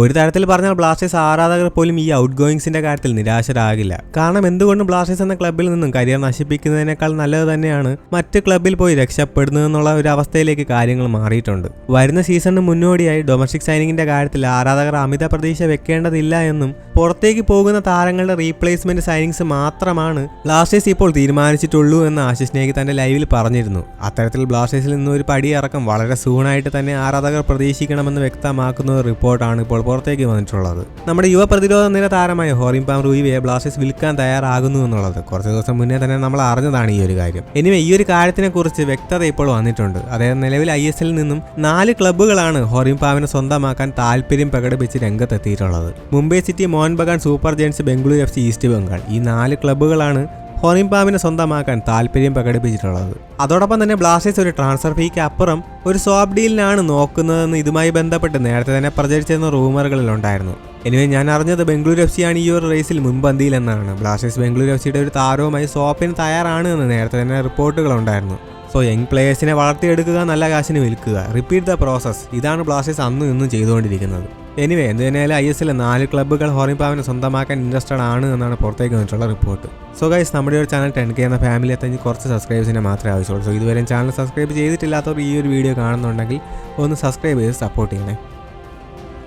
ഒരു തരത്തിൽ പറഞ്ഞാൽ ബ്ലാസ്റ്റേഴ്സ് ആരാധകർ പോലും ഈ ഔട്ട് ഗോയിങ്സിന്റെ കാര്യത്തിൽ നിരാശരാകില്ല. കാരണം എന്തുകൊണ്ടും ബ്ലാസ്റ്റേഴ്സ് എന്ന ക്ലബിൽ നിന്നും കരിയർ നശിപ്പിക്കുന്നതിനേക്കാൾ നല്ലത് തന്നെയാണ് മറ്റ് ക്ലബിൽ പോയി രക്ഷപ്പെടുന്നതെന്നുള്ള ഒരു അവസ്ഥയിലേക്ക് കാര്യങ്ങൾ മാറിയിട്ടുണ്ട്. വരുന്ന സീസണിന് മുന്നോടിയായി ഡൊമസ്റ്റിക് സൈനിങ്ങിന്റെ കാര്യത്തിൽ ആരാധകർ അമിത പ്രതീക്ഷ വെക്കേണ്ടതില്ല എന്നും പുറത്തേക്ക് പോകുന്ന താരങ്ങളുടെ റീപ്ലേസ്മെന്റ് സൈനിങ്സ് മാത്രമാണ് ബ്ലാസ്റ്റേഴ്സ് ഇപ്പോൾ തീരുമാനിച്ചിട്ടുള്ളൂ എന്ന് ആശിഷ് നേഗി തന്റെ ലൈവിൽ പറഞ്ഞിരുന്നു. അത്തരത്തിൽ ബ്ലാസ്റ്റേഴ്സിൽ നിന്ന് ഒരു പടിയിറക്കം വളരെ സൂണായിട്ട് തന്നെ ആരാധകർ പ്രതീക്ഷിക്കണമെന്ന് വ്യക്തമാക്കുന്ന ഒരു റിപ്പോർട്ടാണ് ഇപ്പോൾ പുറത്തേക്ക് വന്നിട്ടുള്ളത്. നമ്മുടെ യുവ പ്രതിരോധ നിര താരമായ ഹോറിംപാം റൂയിവയെ ബ്ലാസ്റ്റേഴ്സ് വിൽക്കാൻ തയ്യാറാകുന്നു എന്നുള്ളത് കുറച്ച് ദിവസം മുന്നേ തന്നെ നമ്മൾ അറിഞ്ഞതാണ് ഈ ഒരു കാര്യം. എനിവേ ഈ ഒരു കാര്യത്തിനെ കുറിച്ച് വ്യക്തത ഇപ്പോൾ വന്നിട്ടുണ്ട്. അതായത് നിലവിൽ ഐ എസ് എല്ലിൽ നിന്നും നാല് ക്ലബ്ബുകളാണ് ഹോറിംപാവിനെ സ്വന്തമാക്കാൻ താല്പര്യം പ്രകടിപ്പിച്ച് രംഗത്തെത്തിയിട്ടുള്ളത്. Mumbai City Mohun Bagan Super Giants Bengaluru F C East Bengal ഈ നാല് ക്ലബ്ബുകളാണ് ഹോറിംപാവിനെ സ്വന്തമാക്കാൻ താല്പര്യം പ്രകടിപ്പിച്ചിട്ടുള്ളത്. അതോടൊപ്പം തന്നെ ബ്ലാസ്റ്റേഴ്സ് ഒരു ട്രാൻസ്ഫർ ഫീക്ക് അപ്പുറം ഒരു സ്വാപ് ഡീലിനാണ് നോക്കുന്നതെന്ന് ഇതുമായി ബന്ധപ്പെട്ട് നേരത്തെ തന്നെ പ്രചരിച്ചിരുന്ന റൂമറുകളിൽ ഉണ്ടായിരുന്നു എനിവേ ഞാൻ അറിഞ്ഞത് ബംഗളൂരു എഫ് സിയാണ് ഈ ഒരു റേസിൽ മുൻപന്തിയിലെന്നാണ് ബ്ലാസ്റ്റേഴ്സ് ബംഗളൂരു എഫ് സിയുടെ ഒരു താരവുമായി സ്വാപ്പിന് തയ്യാറാണ് എന്ന് നേരത്തെ തന്നെ റിപ്പോർട്ടുകൾ ഉണ്ടായിരുന്നു സോ യങ് പ്ലേയേഴ്സിനെ വളർത്തിയെടുക്കുക നല്ല കാശിന് വിൽക്കുക റിപ്പീറ്റ് ദ പ്രോസസ് ഇതാണ് ബ്ലാസ്റ്റേഴ്സ് അന്നും ഇന്നും ചെയ്തുകൊണ്ടിരിക്കുന്നത്. എനിവേ എന്ത് തന്നെയായാലും ഐ എസ് എല്ലിൽ നാല് ക്ലബ്ബുകൾ ഹോറിംപാവിനെ സ്വന്തമാക്കാൻ ഇൻട്രസ്റ്റഡ് ആണ് എന്നാണ് പുറത്തേക്ക് വന്നിട്ടുള്ള റിപ്പോർട്ട് സോ ഗൈസ് നമ്മുടെ ഒരു ചാനൽ ടെൻ കെ എന്ന ഫാമിലി എത്തഞ്ഞ് കുറച്ച് സബ്സ്ക്രൈബേഴ്സിനെ മാത്രമേ ആവശ്യമുള്ളൂ. സോ ഇതുവരെയും ചാനൽ സബ്സ്ക്രൈബ് ചെയ്തിട്ടില്ലാത്തവർ ഈ ഒരു വീഡിയോ കാണുന്നുണ്ടെങ്കിൽ ഒന്ന് സബ്സ്ക്രൈബ് ചെയ്ത് സപ്പോർട്ട് ചെയ്യണേ.